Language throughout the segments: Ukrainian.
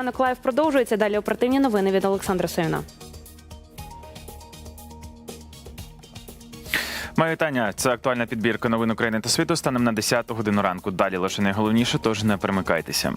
Ранок продовжується. Далі оперативні новини від Олександра Союна. Маю вітання. Це актуальна підбірка новин України та світу. Станом на 10 годину ранку. Далі лише найголовніше, тож не перемикайтеся.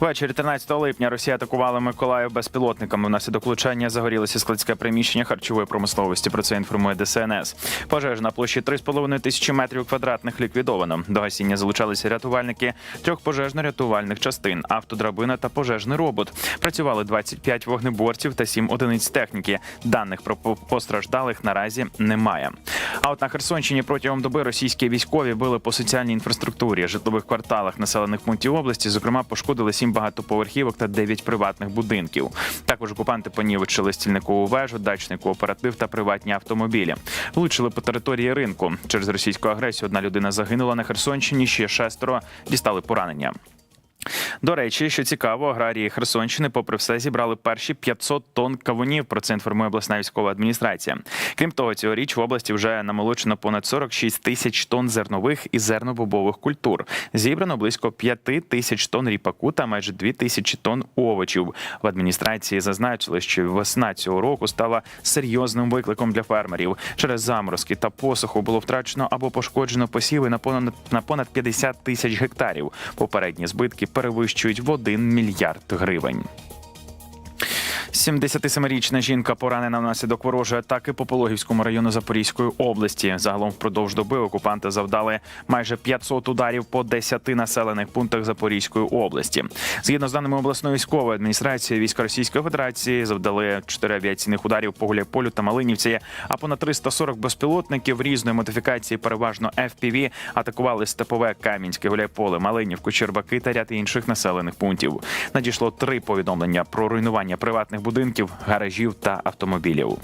Ввечері 13 липня Росія атакувала Миколаїв безпілотниками. Внаслідок влучання загорілося складське приміщення харчової промисловості. Про це інформує ДСНС. Пожежа на площі 3,5 тисячі метрів квадратних ліквідовано. До гасіння залучалися рятувальники трьох пожежно-рятувальних частин, автодрабина та пожежний робот. Працювали 25 вогнеборців та 7 одиниць техніки. Даних про постраждалих наразі немає. А от на Херсонщині протягом доби російські військові били по соціальній інфраструктурі, житлових кварталах населених пунктів області. Зокрема, пошкодили сім багатоповерхівок та дев'ять приватних будинків. Також окупанти понівечили стільникову вежу, дачний кооператив та приватні автомобілі. Влучили по території ринку. Через російську агресію одна людина загинула на Херсонщині. Ще шестеро дістали поранення. До речі, що цікаво, аграрії Херсонщини, попри все, зібрали перші 500 тонн кавунів. Про це інформує обласна військова адміністрація. Крім того, цьогоріч в області вже намолочено понад 46 тисяч тонн зернових і зернобобових культур. Зібрано близько 5 тисяч тонн ріпаку та майже 2 тисячі тонн овочів. В адміністрації зазначили, що весна цього року стала серйозним викликом для фермерів. Через заморозки та посуху було втрачено або пошкоджено посіви на понад на понад 50 тисяч гектарів. Попередні збитки перевищують в 1 мільярд гривень. 77-річна жінка поранена внаслідок ворожої атаки по Пологівському району Запорізької області. Загалом впродовж доби окупанти завдали майже 500 ударів по 10 населених пунктах Запорізької області. Згідно з даними обласної військової адміністрації, війська Російської Федерації завдали 4 авіаційних ударів по Гуляйполю та Малинівці, а понад 340 безпілотників різної модифікації, переважно FPV, атакували степове Кам'янське, Гуляйполе, Малинівку, Чербаки та ряд інших населених пунктів. Надійшло три повідомлення про руйнування приватних будинків, гаражів та автомобілів.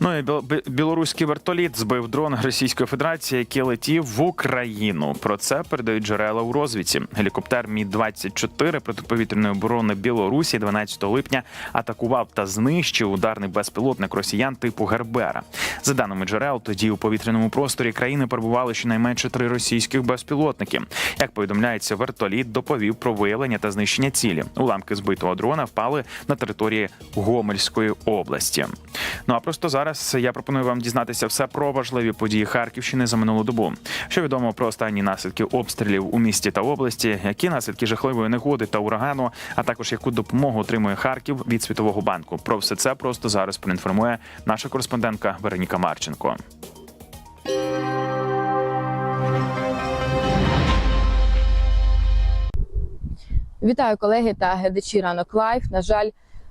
Ну і білоруський вертоліт збив дрон Російської Федерації, який летів в Україну. Про це передають джерела у розвідці. Гелікоптер Мі 24 протиповітряної оборони Білорусі 12 липня атакував та знищив ударний безпілотник росіян типу Гербера. За даними джерел, тоді у повітряному просторі країни перебували щонайменше три російських безпілотники. Як повідомляється, вертоліт доповів про виявлення та знищення цілі. Уламки збитого дрона впали на території Гомельської області. Ну а просто зараз я пропоную вам дізнатися все про важливі події Харківщини за минулу добу. Що відомо про останні наслідки обстрілів у місті та області, які наслідки жахливої негоди та урагану, а також яку допомогу отримує Харків від Світового банку. Про все це просто зараз проінформує наша кореспондентка Вероніка Марченко. Вітаю колеги та глядачі ранок лайф. На жаль,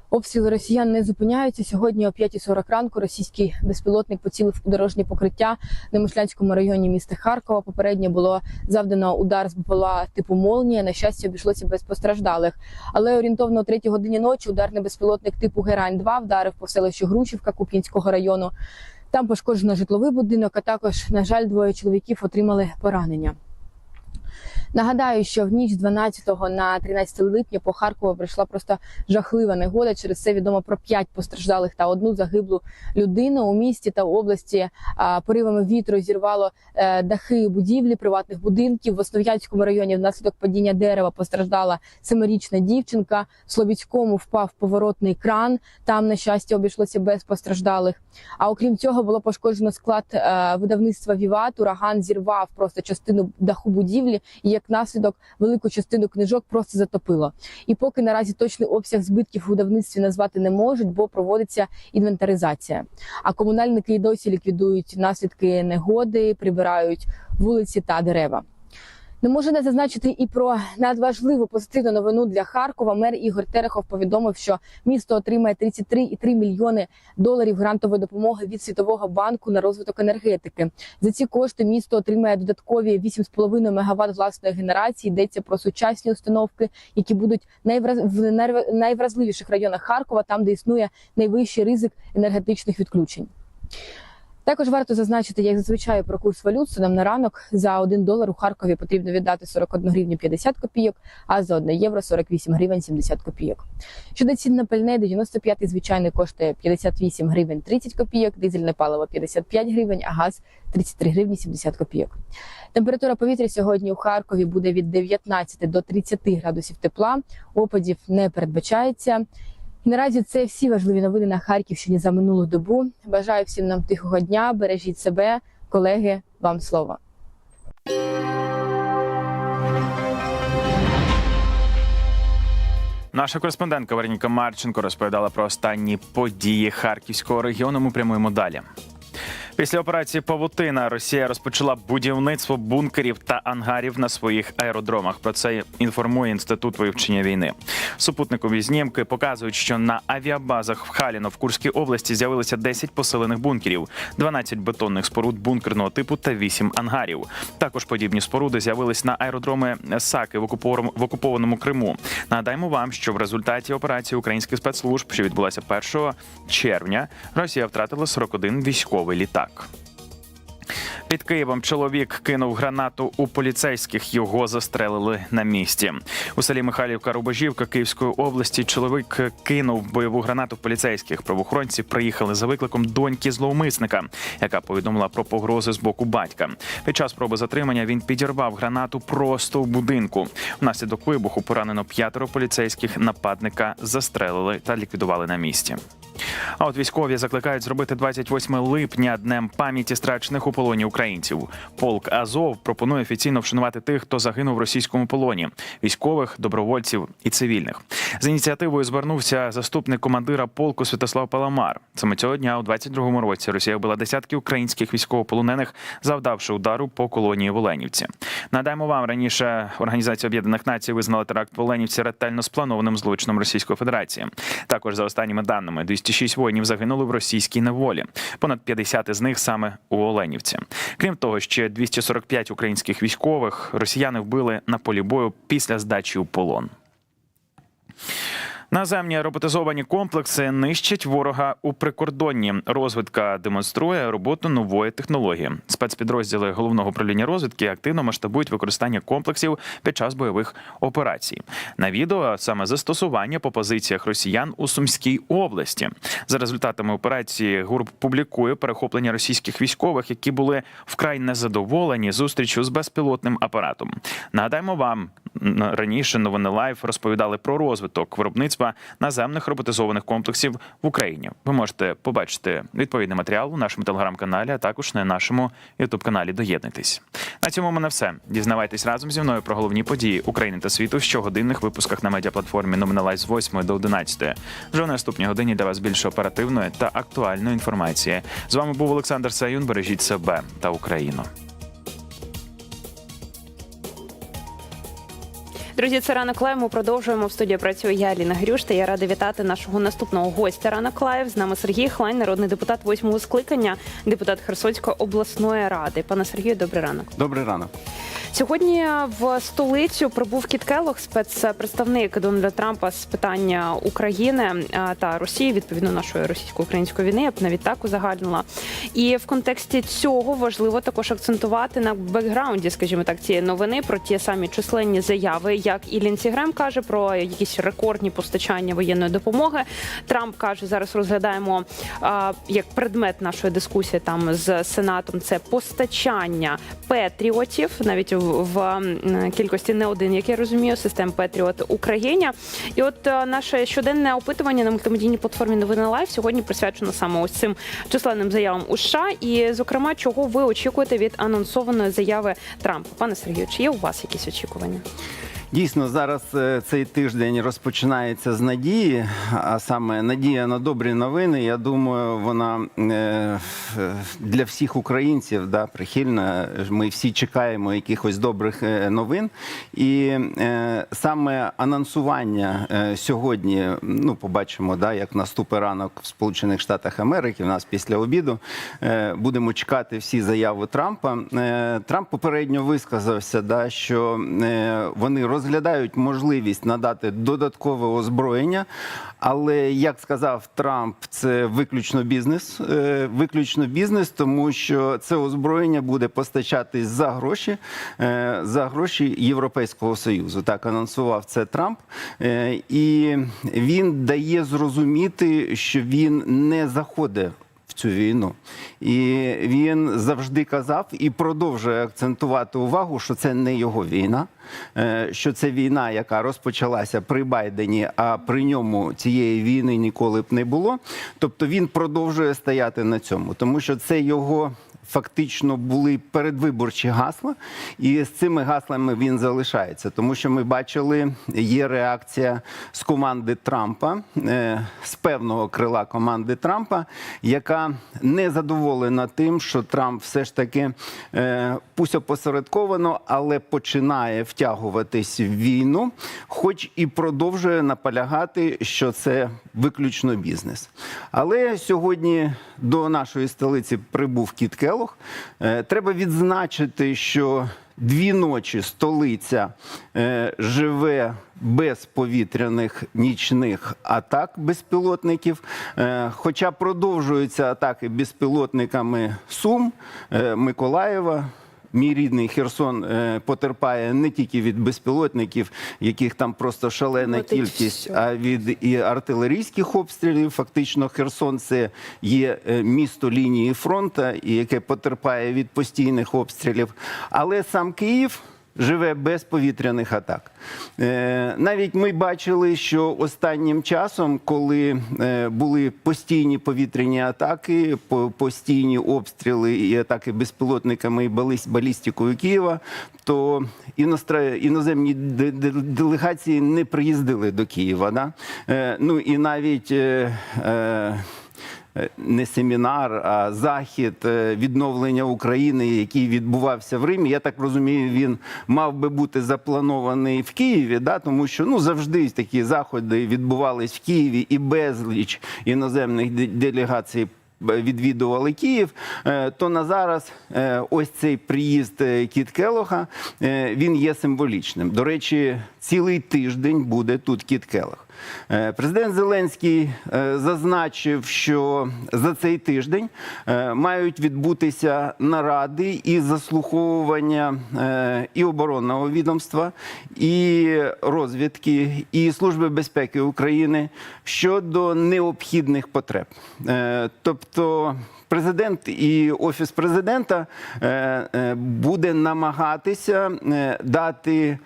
обстріли росіян не зупиняються. Сьогодні о 5.40 ранку російський безпілотник поцілив у дорожнє покриття на Мишлянському районі міста Харкова. Попередньо було завдано удар з БПЛА типу молнія. На щастя, обійшлося без постраждалих. Але орієнтовно о 3 годині ночі ударний безпілотник типу Герань 2 вдарив по селищу Грушівка Куп'янського району. Там пошкоджено житловий будинок, а також, на жаль, двоє чоловіків отримали поранення. Нагадаю, що в ніч з 12 на 13 липня по Харкову прийшла просто жахлива негода. Через це відомо про 5 постраждалих та одну загиблу людину у місті та області. Поривами вітру зірвало е, дахи будівлі приватних будинків. В Основ'янському районі внаслідок падіння дерева постраждала семирічна дівчинка. В Слобідському впав поворотний кран. Там, на щастя, обійшлося без постраждалих. А окрім цього, було пошкоджено склад е, видавництва Віват. Ураган зірвав просто частину даху будівлі, і як наслідок велику частину книжок просто затопило. І поки наразі точний обсяг збитків у давництві назвати не можуть, бо проводиться інвентаризація. А комунальники й досі ліквідують наслідки негоди, прибирають вулиці та дерева. Не можу не зазначити і про надважливу позитивну новину для Харкова. Мер Ігор Терехов повідомив, що місто отримає 33,3 мільйони доларів грантової допомоги від Світового банку на розвиток енергетики. За ці кошти місто отримає додаткові 8,5 МВт власної генерації. Йдеться про сучасні установки, які будуть в найвразливіших районах Харкова, там де існує найвищий ризик енергетичних відключень. Також варто зазначити, як зазвичай про курс валют станом на ранок за 1 долар у Харкові потрібно віддати 41 гривню 50 копійок, а за 1 євро 48 гривень 70 копійок. Щодо цін на пальне, 95 звичайний коштує 58 гривень 30 копійок, дизельне паливо 55 гривень, а газ 33 гривні 70 копійок. Температура повітря сьогодні у Харкові буде від 19 до 30 градусів тепла. Опадів не передбачається. І наразі це всі важливі новини на Харківщині за минулу добу. Бажаю всім нам тихого дня. Бережіть себе, колеги. Вам слово. Наша кореспондентка Вероніка Марченко розповідала про останні події Харківського регіону. Ми прямуємо далі. Після операції Павутина Росія розпочала будівництво бункерів та ангарів на своїх аеродромах. Про це інформує інститут вивчення війни. Супутникові знімки показують, що на авіабазах в Халіно в Курській області з'явилися 10 посилених бункерів, 12 бетонних споруд бункерного типу та 8 ангарів. Також подібні споруди з'явились на аеродроми Саки в окупованому Криму. Нагадаємо вам, що в результаті операції українських спецслужб, що відбулася 1 червня, Росія втратила 41 військовий літак. Під Києвом чоловік кинув гранату у поліцейських. Його застрелили на місці. У селі Михайлівка Рубежівка Київської області чоловік кинув бойову гранату поліцейських. Правоохоронці приїхали за викликом доньки зловмисника, яка повідомила про погрози з боку батька. Під час спроби затримання він підірвав гранату просто в будинку. Внаслідок вибуху поранено п'ятеро поліцейських. Нападника застрелили та ліквідували на місці. А от військові закликають зробити 28 липня днем пам'яті страчених у полоні українців. Полк Азов пропонує офіційно вшанувати тих, хто загинув в російському полоні: військових, добровольців і цивільних. З ініціативою звернувся заступник командира полку Святослав Паламар. Саме цього дня, у 22-му році, Росія вбила десятки українських військовополонених, завдавши удару по колонії в Оленівці. Надаємо вам раніше Організація Об'єднаних Націй визнала теракт в Оленівці ретельно спланованим злочином Російської Федерації. Також за останніми даними 206 воїнів загинули в російській неволі. Понад 50 із них саме у Оленівці. Крім того, ще 245 українських військових росіяни вбили на полі бою після здачі у полон. Наземні роботизовані комплекси нищать ворога у прикордонні. Розвідка демонструє роботу нової технології. Спецпідрозділи головного управління розвідки активно масштабують використання комплексів під час бойових операцій. На відео саме застосування по позиціях росіян у Сумській області. За результатами операції ГУР публікує перехоплення російських військових, які були вкрай незадоволені зустрічю з безпілотним апаратом. Нагадаємо вам раніше новини Лайф розповідали про розвиток виробництва наземних роботизованих комплексів в Україні. Ви можете побачити відповідний матеріал у нашому телеграм-каналі, а також на нашому ютуб-каналі. Доєднуйтесь. На цьому мене все. Дізнавайтесь разом зі мною про головні події України та світу в щогодинних випусках на медіаплатформі Новини Лайф з 8 до 11. Вже в наступній годині для вас більше оперативної та актуальної інформації. З вами був Олександр Саюн. Бережіть себе та Україну. Друзі, це ранок лайв. Ми продовжуємо в студії. Працює я Аліна Грюш. Та я рада вітати нашого наступного гостя ранок лайв. З нами Сергій Хлань, народний депутат восьмого скликання, депутат Херсонської обласної ради. Пане Сергію, добрий ранок. Добрий ранок. Сьогодні в столицю прибув Кіт Келлог, спецпредставник Дональда Трампа з питання України та Росії, відповідно нашої російсько-української війни. Я б навіть так узагальнила. І в контексті цього важливо також акцентувати на бекграунді, скажімо так, цієї новини про ті самі численні заяви, як і Лінсі Грем каже про якісь рекордні постачання воєнної допомоги. Трамп каже, зараз розглядаємо а, як предмет нашої дискусії там з сенатом. Це постачання петріотів, навіть в, в кількості не один, як я розумію, систем Петріот Україні. І от е, наше щоденне опитування на мультимедійній платформі Новини Лайв сьогодні присвячено саме ось цим численним заявам у США. І, зокрема, чого ви очікуєте від анонсованої заяви Трампа? Пане Сергію, чи є у вас якісь очікування? Дійсно, зараз е, цей тиждень розпочинається з надії, а саме надія на добрі новини. Я думаю, вона е, для всіх українців да, прихильна. Ми всі чекаємо якихось добрих е, новин. І саме анонсування сьогодні, ну побачимо, да, як наступить ранок в Сполучених Штатах Америки. У нас після обіду будемо чекати всі заяви Трампа. Трамп попередньо висказався, да, що вони розглядають розглядають можливість надати додаткове озброєння. Але як сказав Трамп, це виключно бізнес. Е, Виключно бізнес, тому що це озброєння буде постачатись за гроші, е, за гроші Європейського союзу. Так анонсував це Трамп, Е, і він дає зрозуміти, що він не заходить цю війну. І він завжди казав і продовжує акцентувати увагу, що це не його війна, е, що це війна, яка розпочалася при Байдені, а при ньому цієї війни ніколи б не було. Тобто він продовжує стояти на цьому, тому що це його. Фактично були передвиборчі гасла, і з цими гаслами він залишається, тому що ми бачили, є реакція з команди Трампа, е, з певного крила команди Трампа, яка не задоволена тим, що Трамп все ж таки е, пусть опосередковано, але починає втягуватись в війну, хоч і продовжує наполягати, що це виключно бізнес. Але сьогодні до нашої столиці прибув Кіт Келлог. Е, Треба відзначити, що дві ночі столиця е, живе без повітряних нічних атак безпілотників. Е, Хоча продовжуються атаки безпілотниками Сум, Миколаєва. Мій рідний Херсон е, потерпає не тільки від безпілотників, яких там просто шалена Летить кількість, все. а від і артилерійських обстрілів. Фактично, Херсон це є е, місто лінії фронту, яке потерпає від постійних обстрілів. Але сам Київ. Живе без повітряних атак. Е, навіть ми бачили, що останнім часом, коли е, були постійні повітряні атаки, по- постійні обстріли і атаки безпілотниками і балістикою Києва, то іноземні де- де- делегації не приїздили до Києва. Да? Е, ну і навіть. Е, не семінар, а захід е, відновлення України, який відбувався в Римі. Я так розумію, він мав би бути запланований в Києві, да? тому що ну завжди такі заходи відбувались в Києві і безліч іноземних делегацій. е, Відвідували Київ, то на зараз ось цей приїзд Кіт Келоха він є символічним. До речі, цілий тиждень буде тут Кіт Келох. Е, Президент Зеленський е, зазначив, що за цей тиждень е, мають відбутися наради і заслуховування і оборонного відомства, і розвідки, і Служби безпеки України щодо необхідних потреб. Тобто президент і офіс президента буде намагатися дати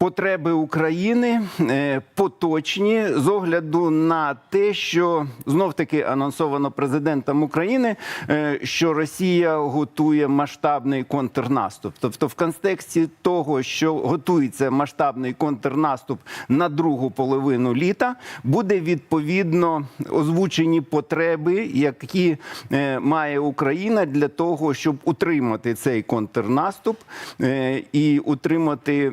потреби України е, поточні з огляду на те, що знов таки анонсовано президентом України, е, що Росія готує масштабний контрнаступ. Тобто, в контексті того, що готується масштабний контрнаступ на другу половину літа, буде відповідно озвучені потреби, які е, має Україна для того, щоб утримати цей контрнаступ і утримати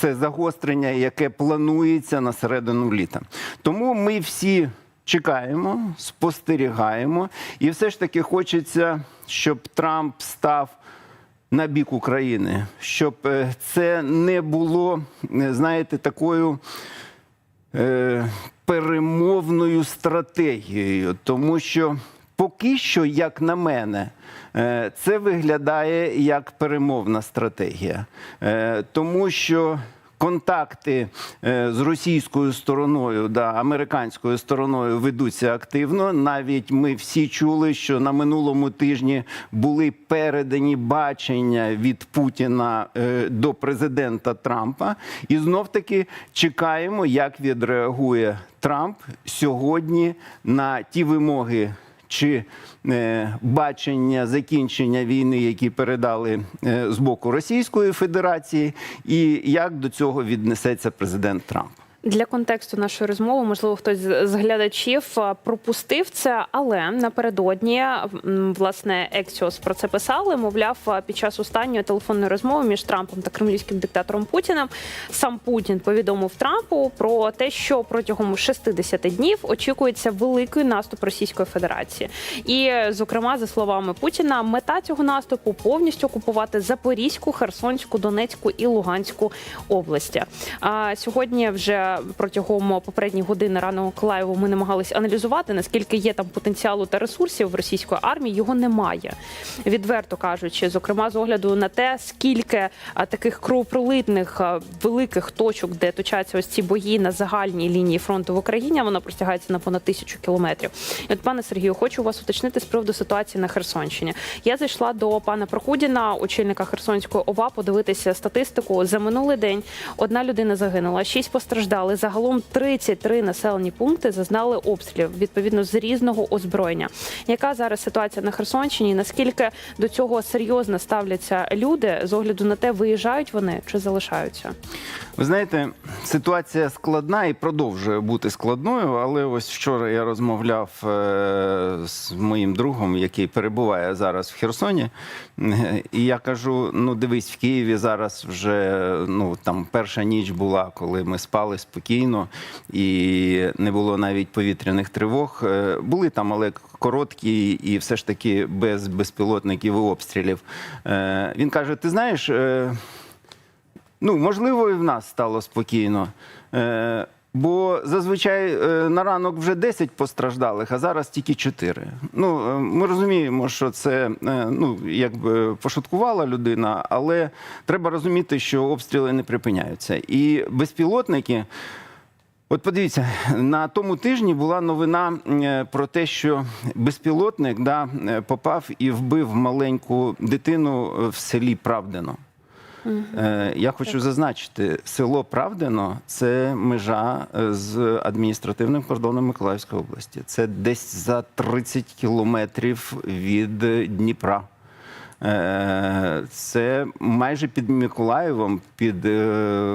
це загострення, яке планується на середину літа. Тому ми всі чекаємо, спостерігаємо, і все ж таки хочеться, щоб Трамп став. На бік України, щоб е, це не було, е, знаєте, такою е, перемовною стратегією, тому що поки що, як на мене, е, це виглядає як перемовна стратегія, Е, тому що. Контакти е, з російською стороною, да, американською стороною ведуться активно. Навіть ми всі чули, що на минулому тижні були передані бачення від Путіна до президента Трампа. І знов таки чекаємо, як відреагує Трамп сьогодні на ті вимоги. Чи е, бачення закінчення війни, які передали е, з боку Російської Федерації, і як до цього віднесеться президент Трамп? Для контексту нашої розмови, можливо, хтось з глядачів пропустив це, але напередодні власне Ексіос про це писали. Мовляв, під час останньої телефонної розмови між Трампом та кремлівським диктатором Путіним сам Путін повідомив Трампу про те, що протягом 60 днів очікується великий наступ Російської Федерації. І, зокрема, за словами Путіна, мета цього наступу повністю окупувати Запорізьку, Херсонську, Донецьку і Луганську області. А сьогодні вже протягом попередніх годин рано Миколаєву ми намагались аналізувати, наскільки є там потенціалу та ресурсів в російської армії. Його немає. Відверто кажучи, зокрема з огляду на те, скільки таких кровопролитних великих точок, де точаться ось ці бої на загальній лінії фронту в Україні, вона простягається на понад тисячу кілометрів. І от, пане Сергію, хочу вас уточнити з приводу ситуації на Херсонщині. Я зайшла до пана Прокудіна, очільника Херсонської ОВА, подивитися статистику. За минулий день одна людина загинула, шість постраждали. Загалом 33 населені пункти зазнали обстрілів відповідно з різного озброєння. Яка зараз ситуація на Херсонщині? Наскільки до цього серйозно ставляться люди з огляду на те, виїжджають вони чи залишаються? Ви знаєте, ситуація складна і продовжує бути складною, але ось вчора я розмовляв е, з моїм другом, який перебуває зараз в Херсоні. Е, І я кажу: ну дивись, в Києві зараз вже ну там перша ніч була, коли ми спали спокійно і не було навіть повітряних тривог. Е, Були там, але короткі і все ж таки без безпілотників і обстрілів. Е, Він каже: Ти знаєш. е, Ну, можливо, і в нас стало спокійно. Бо зазвичай е, на ранок вже 10 постраждалих, а зараз тільки 4. Ну, е, ми розуміємо, що це е, ну, якби пошуткувала людина, але треба розуміти, що обстріли не припиняються. І безпілотники. От подивіться, на тому тижні була новина про те, що безпілотник да, попав і вбив маленьку дитину в селі Правдино. Е, Я хочу зазначити, село Правдино це межа е, з адміністративним кордоном Миколаївської області. Це десь за 30 кілометрів від Дніпра. Е, Це майже під Миколаєвом, під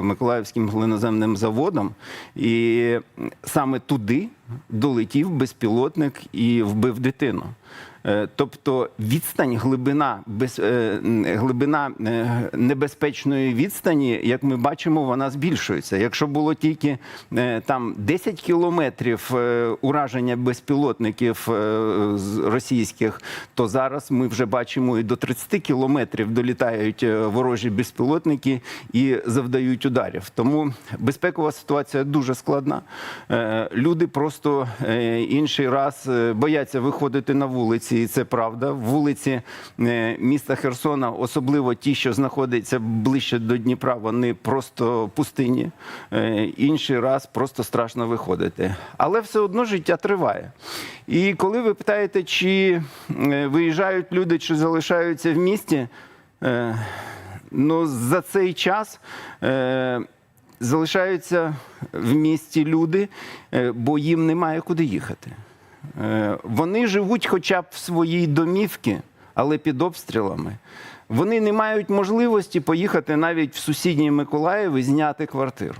Миколаївським глиноземним заводом. І саме туди долетів безпілотник і вбив дитину. Е, Тобто відстань, глибина, без, е, глибина е, небезпечної відстані, як ми бачимо, вона збільшується. Якщо було тільки там 10 кілометрів ураження безпілотників російських, то зараз ми вже бачимо і до 30 кілометрів долітають ворожі безпілотники і завдають ударів. Тому безпекова ситуація дуже складна. Люди просто інший раз бояться виходити на вулиці, і це правда. Вулиці е, міста Херсона, особливо ті, що знаходяться ближче до Дніпра, вони просто пустині. Е, Інший раз просто страшно виходити. Але все одно життя триває. І коли ви питаєте, чи е, виїжджають люди, чи залишаються в місті, ну за цей час. Залишаються в місті люди, бо їм немає куди їхати. Е, Вони живуть хоча б в своїй домівці, але під обстрілами. Вони не мають можливості поїхати навіть в сусідній Миколаїв і зняти квартиру.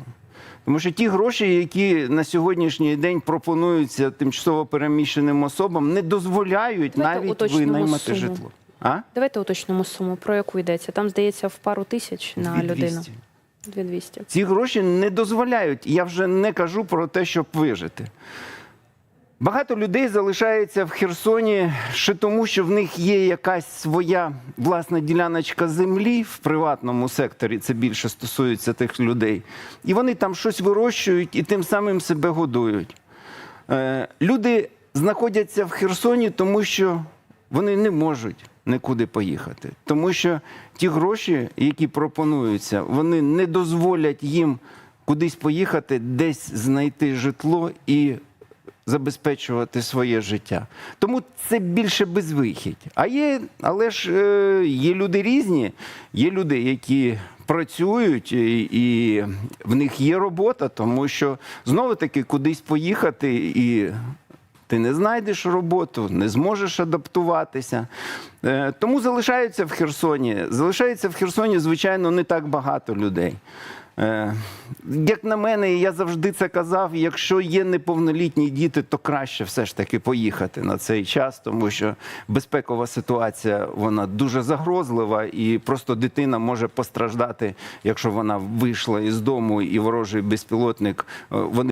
Тому що ті гроші, які на сьогоднішній день пропонуються тимчасово переміщеним особам, не дозволяють Давайте навіть винаймати суму. житло. А? Давайте уточнимо суму, про яку йдеться. Там здається в пару тисяч на Дві людину. 200. 2200. Ці гроші не дозволяють. Я вже не кажу про те, щоб вижити. Багато людей залишається в Херсоні ще тому, що в них є якась своя власна діляночка землі в приватному секторі. Це більше стосується тих людей. І вони там щось вирощують і тим самим себе годують. Е, люди знаходяться в Херсоні, тому що вони не можуть нікуди поїхати. Тому що ті гроші, які пропонуються, вони не дозволять їм кудись поїхати, десь знайти житло і забезпечувати своє життя. Тому це більше безвихідь. А є, але ж е, є люди різні, є люди, які працюють, і, і в них є робота, тому що знову таки кудись поїхати і. Ти не знайдеш роботу, не зможеш адаптуватися. Е, Тому залишаються в Херсоні. Залишається в Херсоні, звичайно, не так багато людей. Е, Як на мене, і я завжди це казав. Якщо є неповнолітні діти, то краще все ж таки поїхати на цей час, тому що безпекова ситуація вона дуже загрозлива, і просто дитина може постраждати, якщо вона вийшла із дому і ворожий безпілотник. е, Вони